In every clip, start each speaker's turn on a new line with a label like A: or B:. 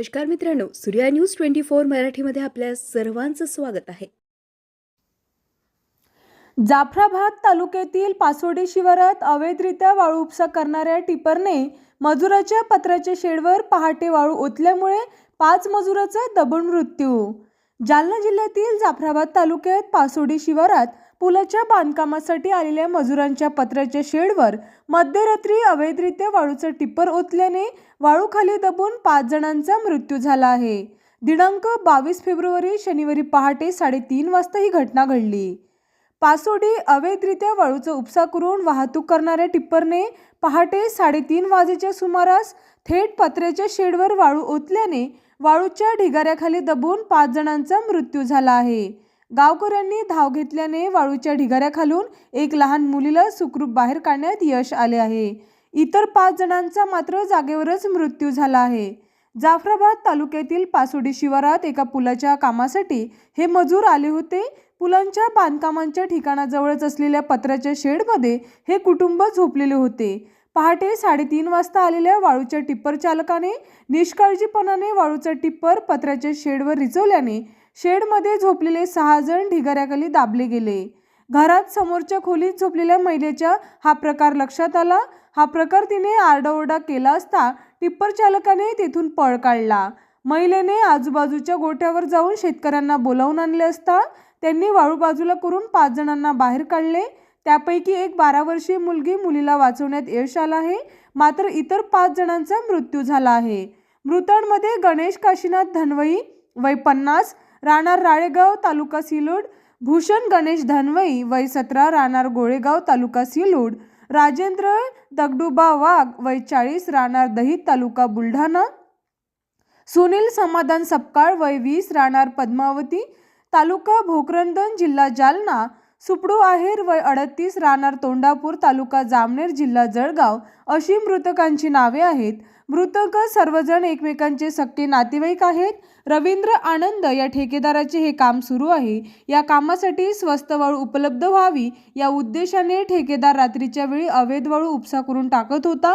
A: नमस्कार मित्रांनो Surya news twenty four मराठीमध्ये आपल्या सर्वांचं स्वागत आहे.
B: जाफराबाद तालुक्यातील पासोडी शिवारात अवैधरित्या वाळू उपसा करणाऱ्या टिपरने मजुराच्या पत्राच्या शेडवर पहाटे वाळू ओतल्यामुळे पाच मजुराचा दबून मृत्यू. जालना जिल्ह्यातील जाफराबाद तालुक्यात पासोडी शिवारात पुलाच्या बांधकामासाठी आलेल्या मजुरांच्या पत्र्याच्या शेडवर मध्यरात्री अवैधरित्या वाळूचं टिप्पर ओतल्याने वाळूखाली दबून पाच जणांचा मृत्यू झाला आहे. दिनांक बावीस फेब्रुवारी शनिवारी पहाटे साडेतीन वाजता ही घटना घडली. पासोडी अवैधरित्या वाळूचा उपसा करून वाहतूक करणाऱ्या टिप्परने पहाटे साडेतीन वाजेच्या सुमारास थेट पत्र्याच्या शेडवर वाळू ओतल्याने वाळूच्या ढिगाऱ्याखाली दबून पाच जणांचा मृत्यू झाला आहे. गावकऱ्यांनी धाव घेतल्याने वाळूच्या ढिगाऱ्याखालून एक लहान मुलीला सुखरूप बाहेर काढण्यात यश आले आहे. इतर पाच जणांचा मात्र जागेवरच मृत्यू झाला आहे. जाफराबाद तालुक्यातील पासोडी शिवारात एका पुलाच्या कामासाठी हे मजूर आले होते. पुलांच्या बांधकामांच्या ठिकाणाजवळच असलेल्या पत्र्याच्या शेडमध्ये हे कुटुंब झोपलेले होते. पहाटे साडेतीन वाजता आलेल्या वाळूच्या टिप्पर चालकाने निष्काळजीपणाने वाळूचा टिप्पर पत्र्याच्या शेडवर रिचवल्याने शेडमध्ये झोपलेले सहा जण ढिगाऱ्याखाली दाबले गेले. घरात समोरच्या खोलीत झोपलेल्या महिलेच्या हा प्रकार लक्षात आला. हा प्रकार तिने आरडाओरडा केला असता टिप्पर चालकाने तेथून पळ काढला. महिलेने आजूबाजूच्या गोठ्यावर जाऊन शेतकऱ्यांना बोलावून आणले असता त्यांनी वाळू बाजूला करून पाच जणांना बाहेर काढले. त्यापैकी एक बारा वर्षीय मुलगी मुलीला वाचवण्यात यश आलं आहे. मात्र इतर पाच जणांचा मृत्यू झाला आहे. मृतांमध्ये गणेश काशीनाथ धनवई वय पन्नास राहणार राळेगाव तालुका सिलोड भूषण गणेश धनवई वय सतरा राहणार गोळेगाव तालुका सिलोड राजेंद्र दगडुबा वाघ वय चाळीस राहणार दहित तालुका बुलढाणा सुनील समाधान सपकाळ वय वीस राहणार पद्मावती तालुका भोकरंदन जिल्हा जालना सुपडू आहेर वय अडतीस राहणार तोंडापूर तालुका जामनेर जिल्हा जळगाव अशी मृतकांची नावे आहेत. मृतक सर्वजण एकमेकांचे सक्के नातेवाईक आहेत. रवींद्र आनंद या ठेकेदाराचे हे काम सुरू आहे. या कामासाठी स्वस्त वाळू उपलब्ध व्हावी या उद्देशाने ठेकेदार रात्रीच्या वेळी अवैध वाळू उपसा करून टाकत होता.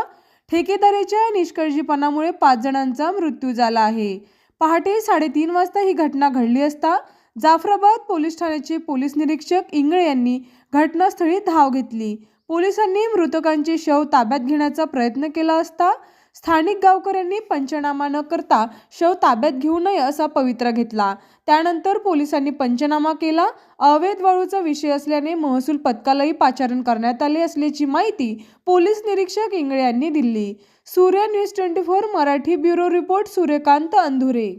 B: ठेकेदाराच्या निष्काळजीपणामुळे पाच जणांचा मृत्यू झाला आहे. पहाटे साडेतीन वाजता ही घटना घडली असता जाफराबाद पोलीस ठाण्याचे पोलीस निरीक्षक इंगळे यांनी घटनास्थळी धाव घेतली. पोलिसांनी मृतकांचे शव ताब्यात घेण्याचा प्रयत्न केला असता स्थानिक गावकऱ्यांनी पंचनामा न करता शव ताब्यात घेऊ नये असा पवित्रा घेतला. त्यानंतर पोलिसांनी पंचनामा केला. अवैध वाळूचा विषय असल्याने महसूल पथकालाही पाचारण करण्यात आले असल्याची माहिती पोलीस निरीक्षक इंगळे यांनी दिली. Surya news twenty four Marathi bureau report Suryakant Andhure.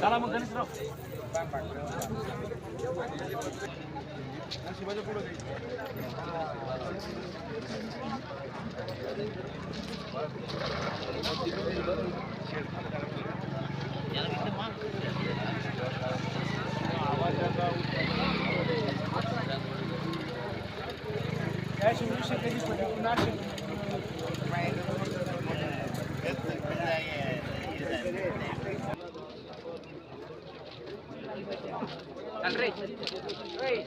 B: चला मग गणेशराव. शिवाजी पुढे Андрей! Андрей!